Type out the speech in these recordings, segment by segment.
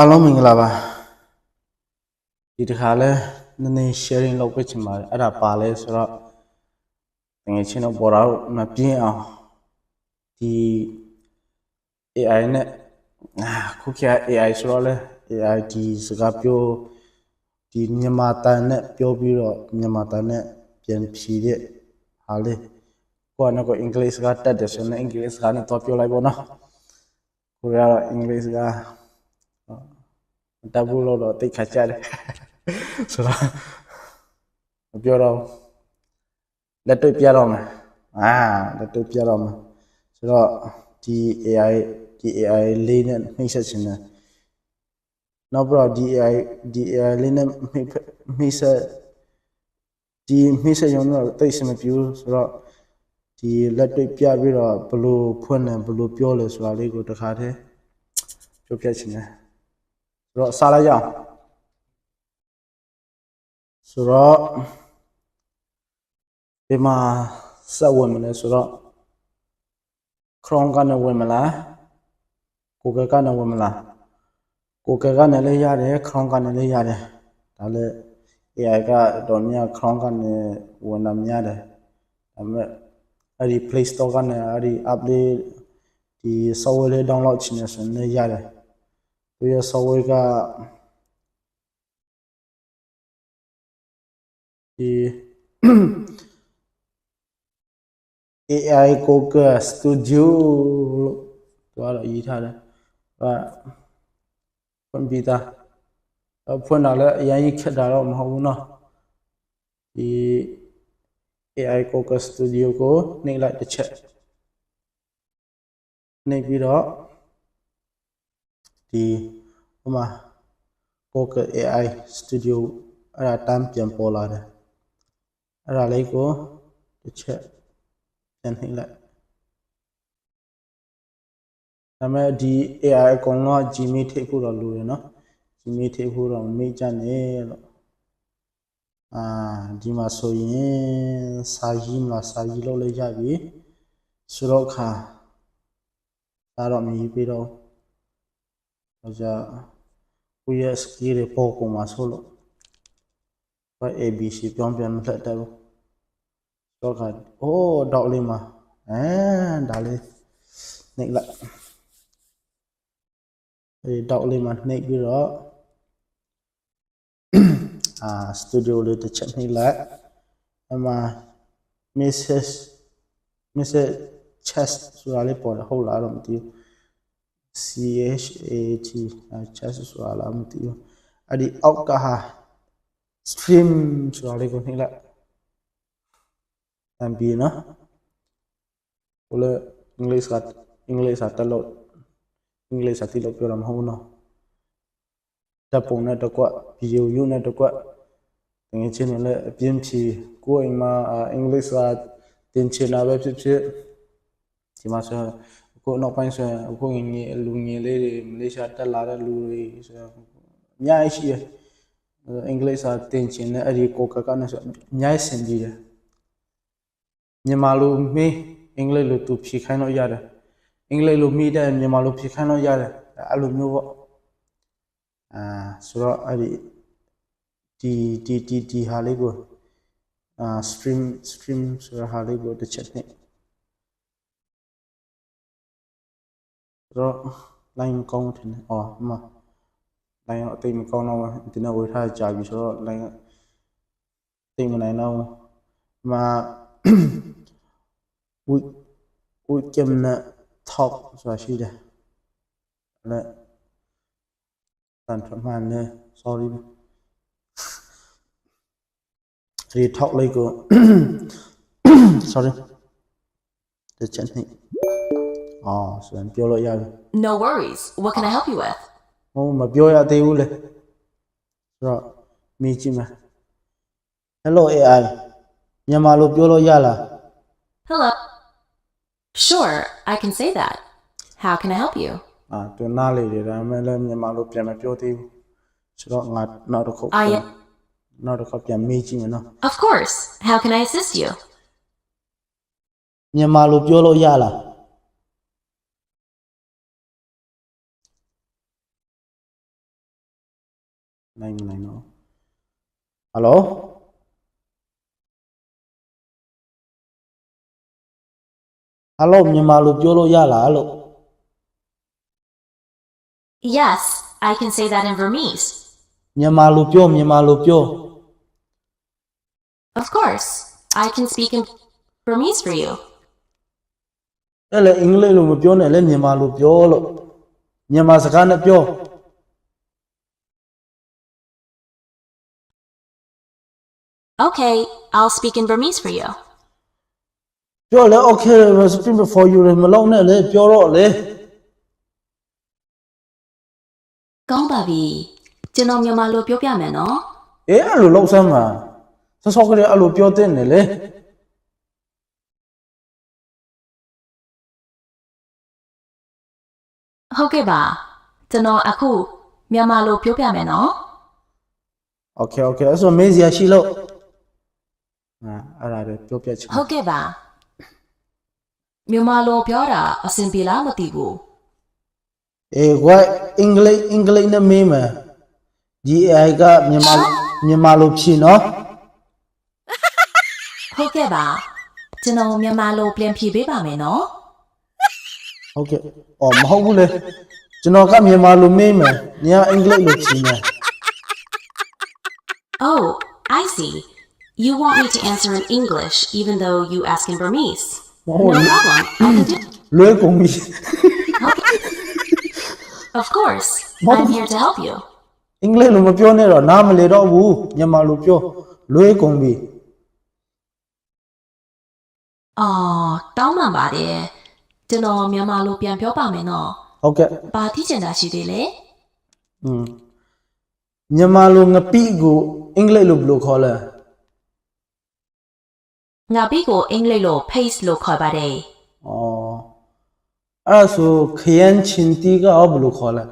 အားလုံးမင်္ဂလာပါဒီတစ်ခါလဲနည်းနည်း sharing လုပ်ပေးချင်ပါတယ်အဲ့ဒါပါလဲဆိုတော့ငွေချင်းတော့ပေါ်တော့မပြင်းအောင်ဒီ AI နဲ့အာခုခေတ် AI ဆိုတော့လဲ AI ဒီစကားပြောဒီမြန်မာတန်နဲ့ပြောပြီးတော့မြန်မာတန်နဲ့ပြန်ဖြေတဲ့ဟာလေကိုကကတော့အင်္ဂလိပ်စကားတတ်တယ်ဆိုရင်အင်္ဂလိပ်စကားနဲ့တော့ပြောလိုက်ပေါ့နော်ကိုကတော့အင်္ဂလိပ်စကား တဘူးလို့တော့တိတ်ခါကြတယ်ဆိုတော့မပြောတော့ဘူးလက်တွေ့ပြတော့မယ်အာလက်တွေ့ပြတော့မယ်ဆိုတော့ဒီ AI ဒီ AI လေးနဲ့နှိမ့်ဆက်ခြင်းနဲ့နောက်ပြီးတော့ဒီ AI ဒီ AI လေးနဲ့နှိမ့်နှိမ့်ဆက်ဒီနှိမ့်ဆက်ရုံတော့တိတ်စမပြူဆိုတော့ဒီလက်တွေ့ပြပြီးတော့ဘယ်လိုဖွင့်တယ်ဘယ်လိုပြောလဲဆိုတာလေးကိုတစ်ခါတည်းပြောပြခြင်းနဲ့ဆို တော့စားလိုက်ကြအောင်ဆိုတော့ဒီမှာစက်ဝင်မလဲဆိုတော့ Chrome ကနေဝင်မလား Google ကနေဝင်မလား Google ကနေလည်းရတယ် Chrome ကနေလည်းရတယ်ဒါလည်း AI ကတော့မြတ် Chrome ကနေဝင်တာများတယ်ဒါပေမဲ့အဲ့ဒီ Play Store ကနေအဲ့ဒီ update ဒီ software လေး download ချင်တယ်ဆိုရင်လည်းရတယ် သူရဲ့ software ကဒီ AI Coker Studio လို့သူကတော့ရေးထားတယ်။အဲကွန်ပျူတာဖွင့်တာလည်းအရင်ခက်တာတော့မဟုတ်ဘူးနော်။ဒီ AI Coker Studio ကိုနှိပ်လိုက်တစ်ချက်နှိပ်ပြီးတော့ ဒီဟိုမှာ Google AI Studio အဲ့ဒါတမ်းပြန်ပေါ်လာတယ်အဲ့ဒါလေးကိုတစ်ချက်ပြန်နှိပ်လိုက်ဒါပေမဲ့ဒီ AI အကုန်လုံးက Gmail ထိပ်ဖို့တော့လိုတယ်နော် Gmail ထိပ်ဖို့တော့မေ့ကြနဲ့လို့အာဒီမှာဆိုရင်စာရေးမလားစာရေးလုပ်လိုက်ရပြီဆိုတော့ခါဒါတော့မရေးပြီးတော့ တော့じゃကိုယ့်ရဲ့ skill တွေပေါ်ကုန်မှာဆိုလို့ဘာ ABC ပြောင်းပြန်မလှက်တတ်ဘူးတော့ကအိုးတော့လေးမှာအဲဒါလေးနှိပ်လိုက်အဲတော့လေးမှာနှိပ်ပြီးတော့အာ studio လေးတစ်ချက်နှိပ်လိုက်အမှ message message chest ဆိုတာလေးပေါ်တယ်ဟုတ်လားတော့မသိဘူး CHAT အဲချက်ဆိုတာလားမသိဘူးအဲ့ဒီအောက်ကဟာ stream ဆိုတာလေးကိုနှိပ်လိုက်အမ်ဘီနော်ဘယ်လိုအင်္ဂလိပ်ကအင်္ဂလိပ်စာတက်လို့အင်္ဂလိပ်စာတိလို့ပြောတာမဟုတ်ဘူးနော်တပ်ပုံနဲ့တကွဗီဒီယိုယူနဲ့တကွတကယ်ချင်းလည်းအပြင်းဖြီကိုယ်အိမ်မှာအင်္ဂလိပ်စာတင်ချင်တာပဲဖြစ်ဖြစ်ဒီမှာဆိုအ ခုနောက်ပိုင်းဆိုရင်အခုငယ်လူငယ်လေးတွေမလေးရှားတက်လာတဲ့လူတွေဆိုရင်အများကြီးရှိတယ်အင်္ဂလိပ်စာတင်ချင်တဲ့အဲ့ဒီကိုကကနဲ့ဆိုအများကြီးဆင်ပြေတယ်မြန်မာလိုမေးအင်္ဂလိပ်လိုသူဖြေခိုင်းလို့ရတယ်အင်္ဂလိပ်လိုမေးတဲ့မြန်မာလိုဖြေခိုင်းလို့ရတယ်အဲ့လိုမျိုးပေါ့အာဆိုတော့အဲ့ဒီဒီဒီဒီဒီဟာလေးကိုအာ stream stream ဆိုတာဟာလေးကိုတစ်ချက်နဲ့ တော့ line ကောင်းတယ်အော်မ line အသိမကောင်းတော့ဒီနေ့ဝေထားကြာပြီဆိုတော့ line သိမနိုင်တော့မဝိဝိကမန top ဆိုတာရှိတယ်အဲ့တန်ထမန်နဲ့ sorry ဒီ top လေးကို sorry တချင်နေ အော်ဆိုရင်ပြောလို့ရတယ် No worries. What can I help you with? ဟိုမပြောရသေးဘူးလေဆိုတော့မိကြည့်မယ် Hello AI မြန်မာလိုပြောလို့ရလား Hello. Sure, I can say that. How can I help you? အာသူနားလေတယ်ဒါပေမဲ့လည်းမြန်မာလိုပြန်မပြောသေးဘူးဆိုတော့ငါနောက်တစ်ခု အာရ နောက်တစ်ခုပြန်မေးကြည့်မယ်နော် Of course. How can I assist you? မြန်မာလိုပြောလို့ရလား နိုင်မနိုင်တော့ဟယ်လိုဟယ်လိုမြန်မာလိုပြောလို့ရလားလို့ Yes, I can say that in Burmese. မြန်မာလိုပြောမြန်မာလိုပြော Of course, I can speak in Burmese for you. အဲ့လေအင်္ဂလိပ်လိုမပြောနဲ့လေမြန်မာလိုပြောလို့မြန်မာစကားနဲ့ပြော Okay, I'll speak in Burmese for you. ပြောလေ okay speak for you မလုံးနဲ့လေပြောတော့လေကောင်းပါပြီကျွန်တော်မြန်မာလိုပြောပြမယ်နော်အေးအဲ့လိုလောက်စမ်းပါဆော့ဆော့ကလေးအဲ့လိုပြောတဲ့နေလေဟုတ်ကဲ့ပါကျွန်တော်အခုမြန်မာလိုပြောပြမယ်နော် okay okay အဲ့ဆိုမေးစရာရှိလို့ဟာ အဲ့ဒါလည်းပြောပြချင်ဟုတ်ကဲ့ပါမြန်မာလိုပြောတာအဆင်ပြေလားမသိဘူးအေးကွာအင်္ဂလိပ်အင်္ဂလိပ်နဲ့မေးမယ် GI ကမြန်မာမြန်မာလိုဖြေနော်ဟုတ်ကဲ့ပါကျွန်တော်မြန်မာလိုပြန်ဖြေပေးပါမယ်နော်ဟုတ်ကဲ့အော်မဟုတ်ဘူးလေကျွန်တော်ကမြန်မာလိုမေးမယ်ညအင်္ဂလိပ်လိုဖြေမယ် Oh I see you want me to answer in English even though you ask in Burmese မဟုတ် No ဘူး problem I can do လွဲကုန်ပြီ Of course What? I'm here to help you အင်္ဂလိပ်လိုမပြောနဲ့တော့နားမလည်တော့ဘူးမြန်မာလိုပြောလွဲကုန်ပြီ အော်တောင်းပန်ပါတယ်ကျွန်တော်မြန်မာလိုပြန်ပြောပါမယ်နော်ဟုတ်ကဲ့ဘာသိချင်တာရှိသေးလဲอืมမြန်မာလိုငပိကိုအင်္ဂလိပ်လိုဘယ်လိုခေါ်လဲ ငါပြီးကိုအင်္ဂလိပ်လို paste လို့ခေါ်ပါတယ်ဩအဲ့ဒါဆိုခရမ်းချင်တီကရောဘယ်လိုခေါ်လဲ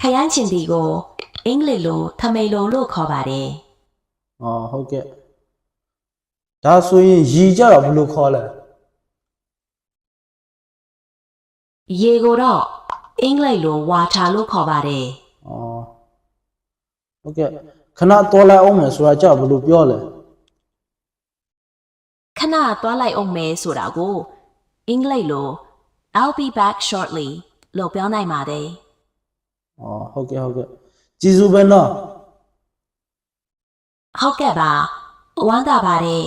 ခရမ်းချင်တီကိုအင်္ဂလိပ်လိုထမိန်လိုလို့ခေါ်ပါတယ်ဩဟုတ်ကဲ့ဒါဆိုရင်ရီကြတော့ဘယ်လိုခေါ်လဲရေကိုတော့အင်္ဂလိပ်လို water လို့ခေါ်ပါတယ်ဩဟုတ်ကဲ့ခဏတော်လိုက်အောင်မယ်ဆိုတာကြောက်ဘယ်လိုပြောလဲ ခဏသွားလိုက်အောင်မယ်ဆိုတာကိုအင်္ဂလိပ်လို I'll be back shortly လို့ပြောနိုင်ပါတယ်ဩဟုတ်ကဲ့ဟုတ်ကဲ့ကျေးဇူးပဲနော်ဟုတ်ကဲ့ပါဝမ်းသာပါတယ်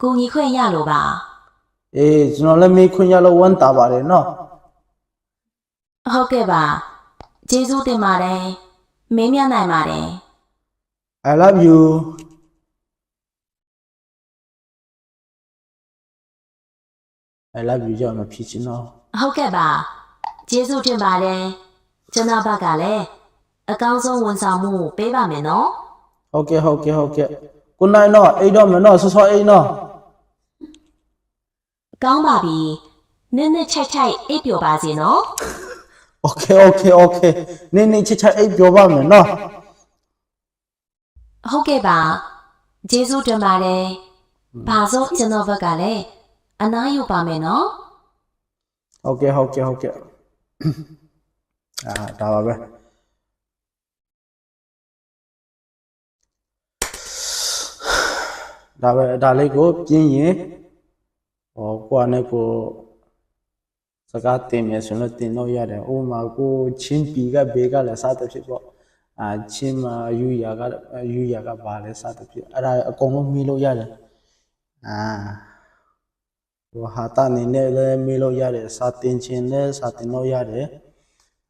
ကိုကြီးခွင့်ရလို့ပါအေးကျွန်တော်လည်းမေးခွင့်ရလို့ဝမ်းသာပါတယ်နော်ဟုတ်ကဲ့ပါကျေးဇူးတင်ပါတယ်မင်းမြတ်နိုင်ပါတယ် I love you I love you ကြောင့်မဖြစ်ချင်တော့ ဟုတ်ကဲ့ပါကျေးဇူးတင်ပါတယ်ကျွန်တော်ဘက်ကလည်းအကောင်းဆုံးဝန်ဆောင်မှုပေးပါမယ်နော် ဟုတ်ကဲ့ဟုတ်ကဲ့ဟုတ်ကဲ့ကိုနိုင်တော့အိတ်တော့မနော်ဆောဆောအိတ်နော် ကောင်းပါပြီနင်းနစ်ချိုက်ချိုက်အိပ်ပျော်ပါစေနော် โอเคโอเคโอเคနေနေချစ်ချစ်အိတ်ပြောပါမယ်နော် ဟုတ်ကဲ့ပါကျေးဇူးတင်ပါတယ်ဘာလို့ကျွန်တော်ဘက်ကလည်း အနားယူပါမယ်နော်ဟုတ်ကဲ့ဟုတ်ကဲ့ဟုတ်ကဲ့အာဒါပါပဲဒါပဲဒါလေးကိုပြင်းရင်ဟောကိုကနဲ့ကိုစကားတင်မယ်ဆိုတော့တင်တော့ရတယ်ဥပမာကိုချင်းပီကဘေကလည်းစားတဲ့ဖြစ်ပေါ့အာချင်းမယူရကယူရကပါလဲစားတဲ့ဖြစ်အဲ့ဒါအကုန်လုံးမေးလို့ရတယ်အာ ဟိုဟာတာနေနဲ့လည်းမေးလို့ရတယ်စာတင်ခြင်းလည်းစာတင်လို့ရတယ်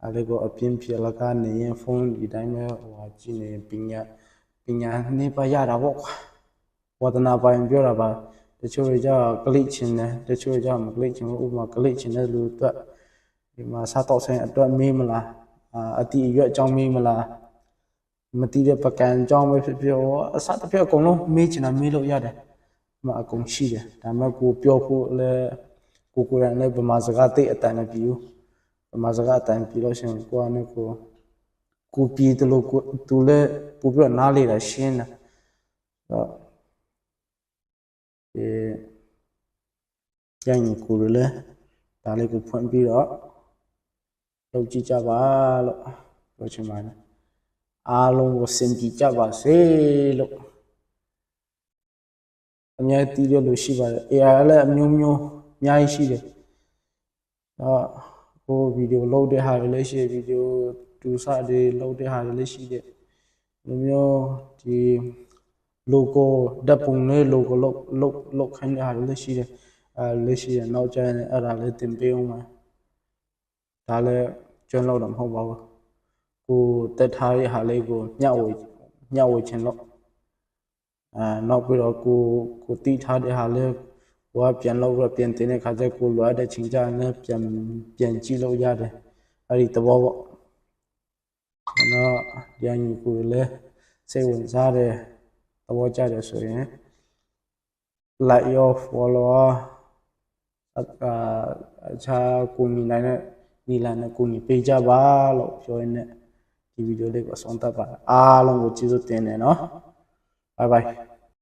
အဲ့ဒီကိုအပြင်းပြလကနေရင်ဖုန်းဒီတိုင်းပဲဟိုဟာကြည့်နေပညာပညာနေပါရတာပေါ့ကွာဝဒနာပိုင်းပြောတာပါတချို့တွေကြောကလိချင်းတယ်တချို့ကြောမကလိချင်းဘူးဥပမာကလိချင်းတဲ့လူအတွက်ဒီမှာစားတော့ဆိုင်အတွက်မေးမလားအာအတိအရွက်အကြောင်းမေးမလားမတိတဲ့ပကံအကြောင်းပဲဖြစ်ဖြစ်ဟောအစားတစ်ဖက်အကုန်လုံးမေးချင်တာမေးလို့ရတယ် မအကုန်ရှိတယ်ဒါပေမဲ့ကိုပြောဖို့လဲကိုကိုယ်တိုင်လည်းဗမာစကားတိတ်အတန်မပြူဗမာစကားအတန်ပြလို့ရှိရင်ကိုကလည်းကိုကိုပြည်တယ်လို့ကိုသူလည်းပူပြီးတော့နားလေတာရှင်းတယ်တော့ဒီကျန်ရင်ကိုလည်းဒါလေးကိုဖွင့်ပြီးတော့လုပ်ကြည့်ကြပါလို့ပြောချင်ပါတယ်အားလုံးကိုစင်ကြည်ကြပါစေလို့ အများကြီးတည်ရလို့ရှိပါတယ် AI လည်းအမျိုးမျိုးအများကြီးရှိတယ်တော့ကိုဗီဒီယိုလုပ်တဲ့ဟာတွေလည်းရှိတယ်ဗီဒီယိုတူစတွေလုပ်တဲ့ဟာတွေလည်းရှိတယ်ဒီမျိုးဒီ logo ဓာတ်ပုံလေး logo လောက်လောက်လောက်ခိုင်းတဲ့ဟာတွေလည်းရှိတယ်အဲလည်းရှိတယ်နောက်ကျရင်အဲ့ဒါလည်းတင်ပေးအောင်မယ်ဒါလည်းကျွမ်းလောက်တော့မဟုတ်ပါဘူးကိုတက်ထားရဲ့ဟာလေးကိုညှဝေညှဝေခြင်းလို့ အဲနောက်ပြီးတော့ကိုကိုတီးထားတဲ့ဟာလေးကိုကပြန်လောက်တော့ပြန်တင်တဲ့ခါကျကိုလွားတဲ့ချိန်ကျရင်လည်းပြန်ပြန်ကြည့်လို့ရတယ်အဲ့ဒီသဘောပေါ့ကျွန်တော်ဒီအညီကိုလည်းစိတ်ဝင်စားတယ်သဘောကျတယ်ဆိုရင် like your follower အအခြားကိုညီနိုင်တဲ့ညီလာနဲ့ကိုညီပေးကြပါလို့ပြောရင်းနဲ့ဒီဗီဒီယိုလေးကိုအဆုံးသတ်ပါအားလုံးကိုကျေးဇူးတင်တယ်နော် Bye bye.